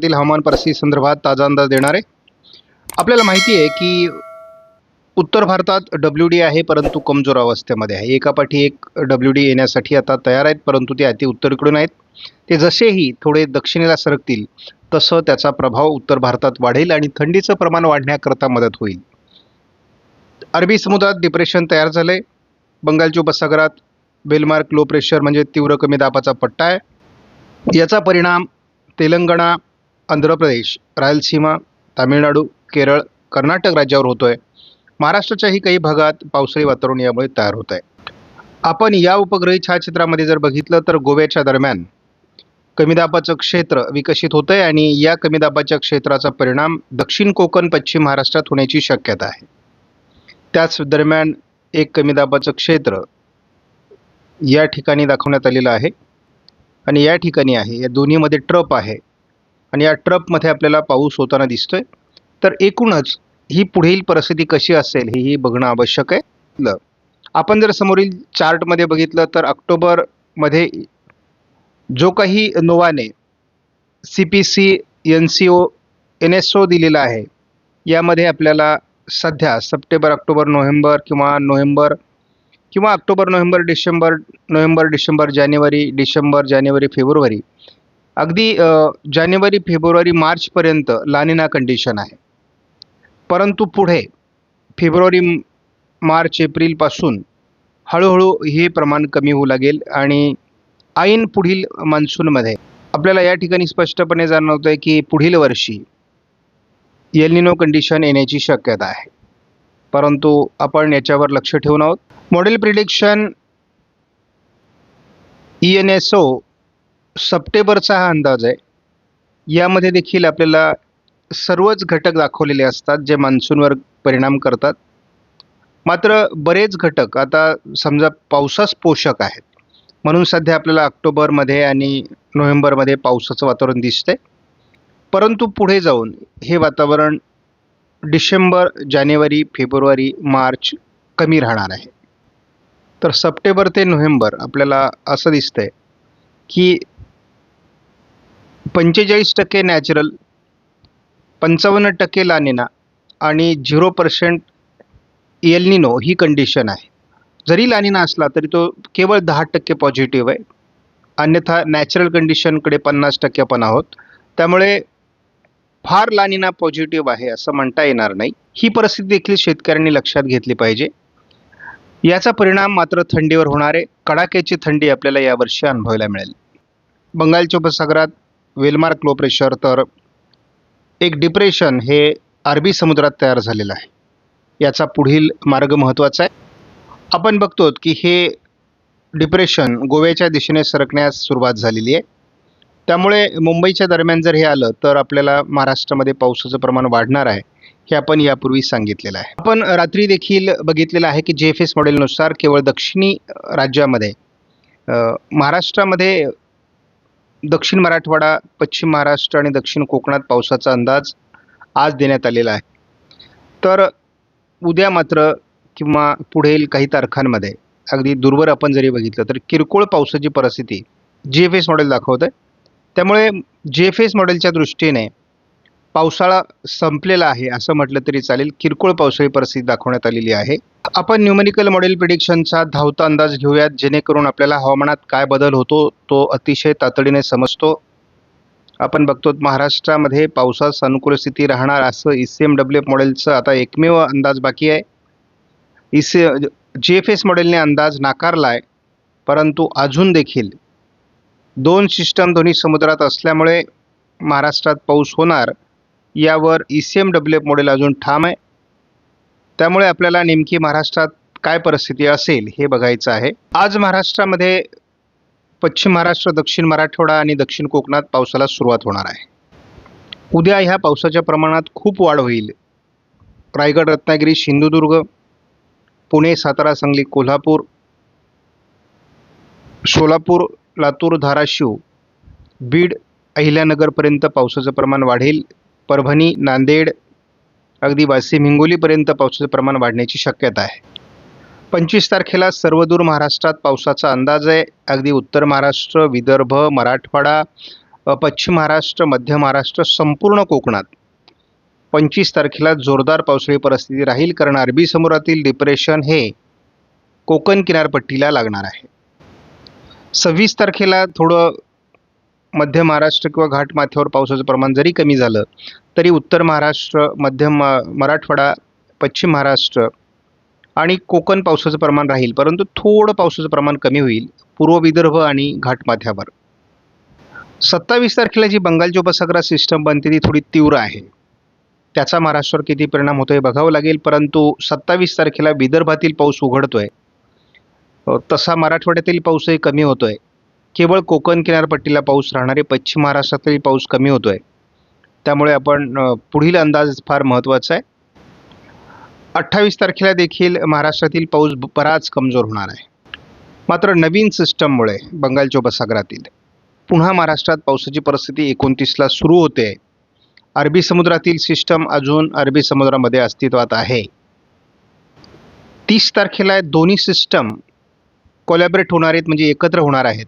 महाराष्ट्रातील हवामान परिस्थिती संदर्भात ताजा अंदाज देणार. आहे आपल्याला माहिती आहे की उत्तर भारतात डब्ल्यू डी आहे परंतु कमजोर अवस्थेमध्ये आहे. एकापाठी एक डब्ल्यू डी येण्यासाठी आता तयार आहेत परंतु ते अति उत्तरेकडून आहेत. ते जसेही थोडे दक्षिणेला सरकतील तसं त्याचा प्रभाव उत्तर भारतात वाढेल आणि थंडीचं प्रमाण वाढण्याकरता मदत होईल. अरबी समुद्रात डिप्रेशन तयार झाले बंगालच्या उपसागरात बेलमार्क लो प्रेशर म्हणजे तीव्र कमी दाबाचा पट्टा आहे. याचा परिणाम तेलंगणा आंध्र प्रदेश रायलसीमा तामिळनाडू केरळ कर्नाटक राज्यावर होतो आहे महाराष्ट्राच्याही काही भागात पावसाळी वातावरण यामुळे तयार होत आहे आपण या उपग्रही छायाचित्रामध्ये जर बघितलं तर गोव्याच्या दरम्यान कमी दाबाचं क्षेत्र विकसित होतं आहे आणि या कमी दाबाच्या क्षेत्राचा परिणाम दक्षिण कोकण पश्चिम महाराष्ट्रात होण्याची शक्यता आहे. त्याच दरम्यान एक कमी दाबाचं क्षेत्र या ठिकाणी दाखवण्यात आलेलं आहे. आणि या ठिकाणी आहे या दोन्हीमध्ये ट्रप आहे. आणि या ट्रपमध्ये आपल्याला पाऊस होताना दिसतोय. तर एकूणच ही पुढील परिस्थिती कशी असेल हेही बघणं आवश्यक आहे. ल आपण जर समोरील चार्टमध्ये बघितलं तर ऑक्टोबरमध्ये जो काही नोवाने C P C N C O N S O दिलेला आहे यामध्ये आपल्याला सध्या सप्टेंबर ऑक्टोबर नोव्हेंबर किंवा नोव्हेंबर किंवा October November December November December जानेवारी डिसेंबर जानेवारी फेब्रुवारी अगदी जानेवारी फेब्रुवारी मार्चपर्यंत लानिना कंडिशन आहे. परंतु पुढे फेब्रुवारी मार्च एप्रिलपासून हळूहळू हे प्रमाण कमी होऊ लागेल आणि ऐन पुढील मान्सूनमध्ये आपल्याला या ठिकाणी स्पष्टपणे जाणवतं आहे की पुढील वर्षी एलिनो कंडिशन येण्याची शक्यता आहे. परंतु आपण याच्यावर लक्ष ठेवून आहोत. Model prediction E N S O सप्टेंबरचा हा अंदाज आहे. यामध्ये देखील आपल्याला सर्वच घटक दाखवलेले असतात जे मान्सूनवर परिणाम करतात. मात्र बरेच घटक आता समजा पावसास पोषक आहेत. म्हणून सध्या आपल्याला ऑक्टोबरमध्ये आणि नोव्हेंबरमध्ये पावसाचं वातावरण दिसतंय. परंतु पुढे जाऊन हे वातावरण डिसेंबर जानेवारी फेब्रुवारी मार्च कमी राहणार आहे. तर सप्टेंबर ते नोव्हेंबर आपल्याला असं दिसतंय की पंचेचाळीस टक्के नॅचरल पंचावन्न टक्के लानिना आणि झिरो पर्सेंट एलनिनो ही कंडिशन आहे. जरी लानिना असला तरी तो केवळ दहा टक्के पॉझिटिव्ह आहे. अन्यथा नॅचरल कंडिशनकडे पन्नास टक्के आपण आहोत. त्यामुळे फार लानिना पॉझिटिव्ह आहे असं म्हणता येणार नाही. ही परिस्थिती देखील शेतकऱ्यांनी लक्षात घेतली पाहिजे. याचा परिणाम मात्र थंडीवर होणारे कडाक्याची थंडी आपल्याला यावर्षी अनुभवायला मिळेल. बंगालच्या उपसागरात वेलमार्क लो प्रेशर तर एक डिप्रेशन हे अरबी समुद्रात तयार झालेलं आहे. याचा पुढील मार्ग महत्त्वाचा आहे. आपण बघतो की हे डिप्रेशन गोव्याच्या दिशेने सरकण्यास सुरुवात झालेली आहे. त्यामुळे मुंबईच्या दरम्यान जर हे आलं तर आपल्याला महाराष्ट्रामध्ये पावसाचं प्रमाण वाढणार आहे हे आपण यापूर्वी सांगितलेलं आहे. आपण रात्री देखील बघितलेलं आहे की जे एफ एस मॉडेलनुसार केवळ दक्षिणी राज्यामध्ये महाराष्ट्रामध्ये दक्षिण मराठवाडा पश्चिम महाराष्ट्र आणि दक्षिण कोकणात पावसाचा अंदाज आज देण्यात आलेला आहे. तर उद्या मात्र किंवा पुढील काही तारखांमध्ये अगदी दूरवर आपण जरी बघितलं तर किरकोळ पावसाची परिस्थिती जी एफ एस मॉडेल दाखवत आहे त्यामुळे जी एफ एस मॉडेलच्या दृष्टीने पावसाळा संपलेला आहे असं म्हटलं तरी चालेल. किरकोळ पावसाळी परिस्थिती दाखवण्यात आलेली आहे. आपण न्यूमेरिकल मॉडेल प्रिडिक्शनचा धावता अंदाज घेऊयात. जेणेकरून आपल्याला हवामानात काय बदल होतो तो अतिशय तातडीने समजतो. आपण बघतो महाराष्ट्रामध्ये पावसास अनुकूल स्थिती राहणार असं E C M W F मॉडेलचं आता एकमेव अंदाज बाकी आहे. E C G F S मॉडेलने अंदाज नाकारला आहे परंतु अजून देखील दोन सिस्टम दोन्ही समुद्रात असल्यामुळे महाराष्ट्रात पाऊस होणार. यावर E C M W F model अजून ठाम आहे. त्यामुळे आपल्याला नेमकी महाराष्ट्रात काय परिस्थिती असेल हे बघायचं आहे. आज महाराष्ट्रामध्ये पश्चिम महाराष्ट्र दक्षिण मराठवाडा आणि दक्षिण कोकणात पावसाला सुरुवात होणार आहे. उद्या ह्या पावसाच्या प्रमाणात खूप वाढ होईल. रायगड रत्नागिरी सिंधुदुर्ग पुणे सातारा सांगली कोल्हापूर सोलापूर लातूर धाराशिव बीड अहिल्यानगरपर्यंत पावसाचं प्रमाण वाढेल. परभणी नांदेड अगदी वाशिम हिंगोलीपर्यंत पावसाचं प्रमाण वाढण्याची शक्यता आहे. पंचवीस तारखेला सर्वदूर महाराष्ट्रात पावसाचा अंदाज आहे. अगदी उत्तर महाराष्ट्र विदर्भ मराठवाडा पश्चिम महाराष्ट्र मध्य महाराष्ट्र संपूर्ण कोकणात पंचवीस तारखेला जोरदार पावसाळी परिस्थिती राहील कारण अरबी समुद्रातील डिप्रेशन हे कोकण किनारपट्टीला लागणार आहे. सव्वीस तारखेला थोडं मध्य महाराष्ट्र किंवा घाटमाथ्यावर पावसाचं प्रमाण जरी कमी झालं तरी उत्तर महाराष्ट्र मध्य म मराठवाडा पश्चिम महाराष्ट्र आणि कोकण पावसाचं प्रमाण राहील परंतु थोडं पावसाचं प्रमाण कमी होईल पूर्व विदर्भ आणि घाटमाथ्यावर सत्तावीस तारखेला जी बंगालची उपसागरात सिस्टम बनते ती थोडी तीव्र आहे. त्याचा महाराष्ट्रावर किती परिणाम होतो हे बघावं लागेल परंतु सत्तावीस तारखेला विदर्भातील पाऊस उघडतोय. तसा मराठवाड्यातील पाऊसही कमी होतोय. केवळ कोकण किनारपट्टीला पाऊस राहणारे पश्चिम महाराष्ट्रातही पाऊस कमी होतोय. त्यामुळे आपण पुढील अंदाज फार महत्त्वाचा आहे. अठ्ठावीस तारखेला देखील महाराष्ट्रातील पाऊस बराच कमजोर होणार आहे. मात्र नवीन सिस्टममुळे बंगालच्या उपसागरातील पुन्हा महाराष्ट्रात पावसाची परिस्थिती एकोणतीसला सुरू होते. अरबी समुद्रातील सिस्टम अजून अरबी समुद्रामध्ये अस्तित्वात आहे. तीस तारखेला दोन्ही सिस्टम कोलॅबरेट होणार आहेत म्हणजे एकत्र होणार आहेत.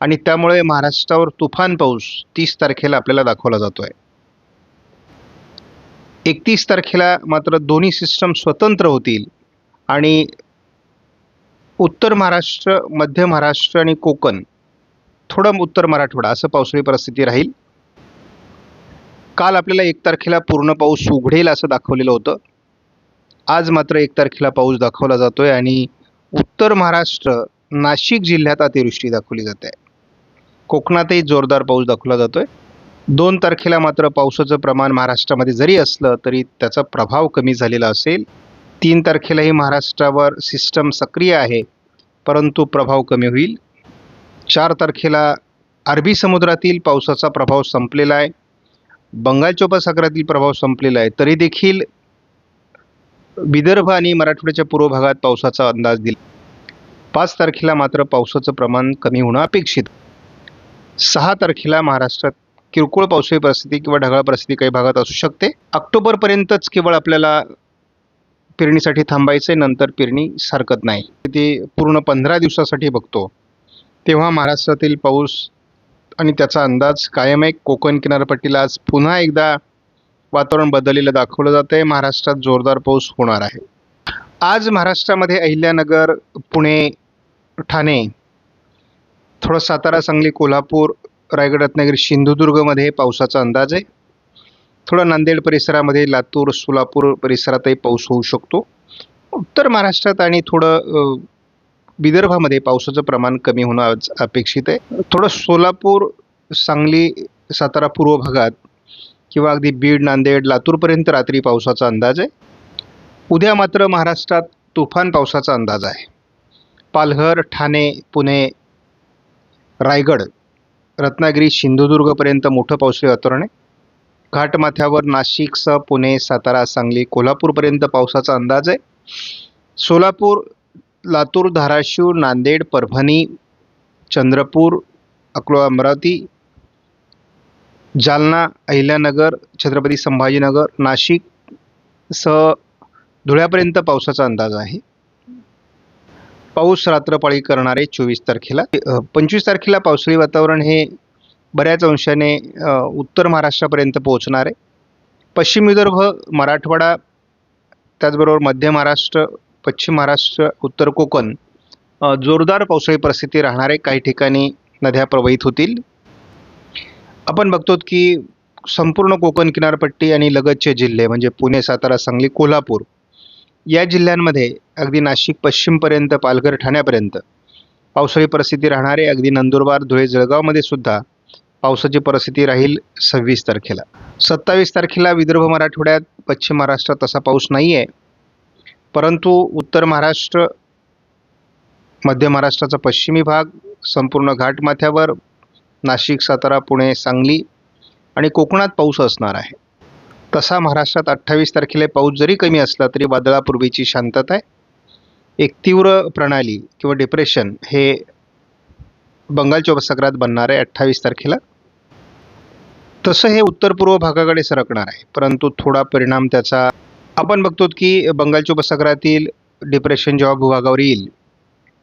आणि त्यामुळे महाराष्ट्रावर तुफान पाऊस तीस तारखेला आपल्याला दाखवला जातो आहे एकतीस तारखेला मात्र दोन्ही सिस्टम स्वतंत्र होतील आणि उत्तर महाराष्ट्र मध्य महाराष्ट्र आणि कोकण थोडं उत्तर मराठवाडा असं पावसाळी परिस्थिती राहील. काल आपल्याला एक तारखेला पूर्ण पाऊस उघडेल असं दाखवलेलं होतं. आज मात्र एक तारखेला पाऊस दाखवला जातोय आणि उत्तर महाराष्ट्र नाशिक जिल्ह्यात अतिवृष्टी दाखवली जाते. कोकणातही जोरदार पाऊस दाखवला जातोय. दोन तारखेला मात्र पावसाचं प्रमाण महाराष्ट्रामध्ये जरी असलं तरी त्याचा प्रभाव कमी झालेला असेल. तीन तारखेलाही महाराष्ट्रावर सिस्टम सक्रिय आहे परंतु प्रभाव कमी होईल. चार तारखेला अरबी समुद्रातील पावसाचा प्रभाव संपलेला आहे. बंगालच्या उपसागरातील प्रभाव संपलेला आहे. तरी देखील विदर्भ आणि मराठवाड्याच्या पूर्व भागात पावसाचा अंदाज दिला. पाच तारखेला मात्र पावसाचं प्रमाण कमी होणं अपेक्षित सहा तारखेला महाराष्ट्रात किरकोळ पावसाळी परिस्थिती किंवा ढगाळ परिस्थिती काही भागात असू शकते. ऑक्टोबरपर्यंतच केवळ आपल्याला पेरणीसाठी थांबायचं आहे नंतर पेरणी सारखत नाही. ते पूर्ण पंधरा दिवसासाठी बघतो. तेव्हा महाराष्ट्रातील पाऊस आणि त्याचा अंदाज कायम आहे. कोकण किनारपट्टीला आज पुन्हा एकदा वातावरण बदललेलं दाखवलं जातं आहे महाराष्ट्रात जोरदार पाऊस होणार आहे. आज महाराष्ट्रामध्ये अहिल्यानगर पुणे ठाणे थोडं सातारा सांगली कोल्हापूर रायगड रत्नागिरी सिंधुदुर्गमध्ये पावसाचा अंदाज आहे. थोडा नांदेड परिसरामध्ये लातूर सोलापूर परिसरातही पाऊस होऊ शकतो. उत्तर महाराष्ट्रात आणि थोडं विदर्भामध्ये पावसाचं प्रमाण कमी होणं आज अपेक्षित आहे. थोडं सोलापूर सांगली सातारा पूर्व भागात किंवा अगदी बीड नांदेड लातूरपर्यंत रात्री पावसाचा अंदाज आहे. उद्या मात्र महाराष्ट्रात तुफान पावसाचा अंदाज आहे. पालघर ठाणे पुणे रायगड रत्नागिरी सिंधुदुर्गपर्यंत मोठं पावसाळी वातावरण आहे. घाटमाथ्यावर नाशिकसह पुणे सातारा सांगली कोल्हापूरपर्यंत पावसाचा अंदाज आहे. सोलापूर लातूर धाराशिव नांदेड परभणी चंद्रपूर अकोला अमरावती जालना अहिल्यानगर छत्रपती संभाजीनगर नाशिक सह धुळ्यापर्यंत पावसाचा अंदाज आहे. पाऊस रात्रपाळी करणारे चोवीस तारखेला. पंचवीस तारखेला पावसाळी वातावरण हे बऱ्याच अंशाने उत्तर महाराष्ट्रापर्यंत पोहोचणार. आहे पश्चिम विदर्भ मराठवाडा त्याचबरोबर मध्य महाराष्ट्र पश्चिम महाराष्ट्र उत्तर कोकण जोरदार पावसाळी परिस्थिती राहणार आहे काही ठिकाणी नद्या प्रवाहित होतील. आपण बघतो की संपूर्ण कोकण किनारपट्टी आणि लगतचे जिल्हे म्हणजे पुणे सातारा सांगली कोल्हापूर या जिल्ह्यांमध्ये अगदी नाशिक पश्चिमपर्यंत पालघर ठाण्यापर्यंत पावसाळी परिस्थिती राहणारे अगदी नंदुरबार धुळे जळगावमध्ये सुद्धा पावसाची परिस्थिती राहील सव्वीस तारखेला. सत्तावीस तारखेला विदर्भ मराठवाड्यात पश्चिम महाराष्ट्रात तसा पाऊस नाही आहे परंतु उत्तर महाराष्ट्र मध्य महाराष्ट्राचा पश्चिमी भाग संपूर्ण घाटमाथ्यावर नाशिक सातारा पुणे सांगली आणि कोकणात पाऊस असणार आहे. तसा महाराष्ट्रात अठ्ठावीस तारखेला पाऊस जरी कमी असला तरी वादळापूर्वीची शांतता आहे. एक तीव्र प्रणाली किंवा डिप्रेशन हे बंगालच्या उपसागरात बनणार आहे अठ्ठावीस तारखेला. तसं हे उत्तर पूर्व भागाकडे सरकणार आहे. परंतु थोडा परिणाम त्याचा आपण बघतो की बंगालच्या उपसागरातील डिप्रेशन जेव्हा भूभागावर येईल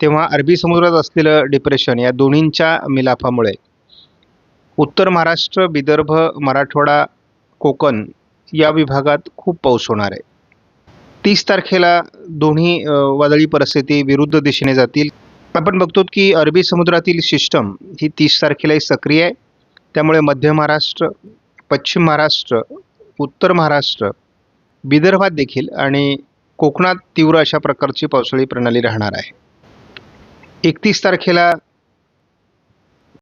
तेव्हा अरबी समुद्रात असलेलं डिप्रेशन या दोन्हींच्या मिलाफामुळे उत्तर महाराष्ट्र विदर्भ मराठवाडा कोकण या विभागात खूप पाऊस होणार आहे. तीस तारखेला दोन्ही वादळी परिस्थिती विरुद्ध दिशेने जातील. आपण बघतो की अरबी समुद्रातील सिस्टम ही तीस तारखेलाही सक्रिय आहे. त्यामुळे मध्य महाराष्ट्र पश्चिम महाराष्ट्र उत्तर महाराष्ट्र विदर्भात देखील आणि कोकणात तीव्र अशा प्रकारची पावसाळी प्रणाली राहणार आहे. एकतीस तारखेला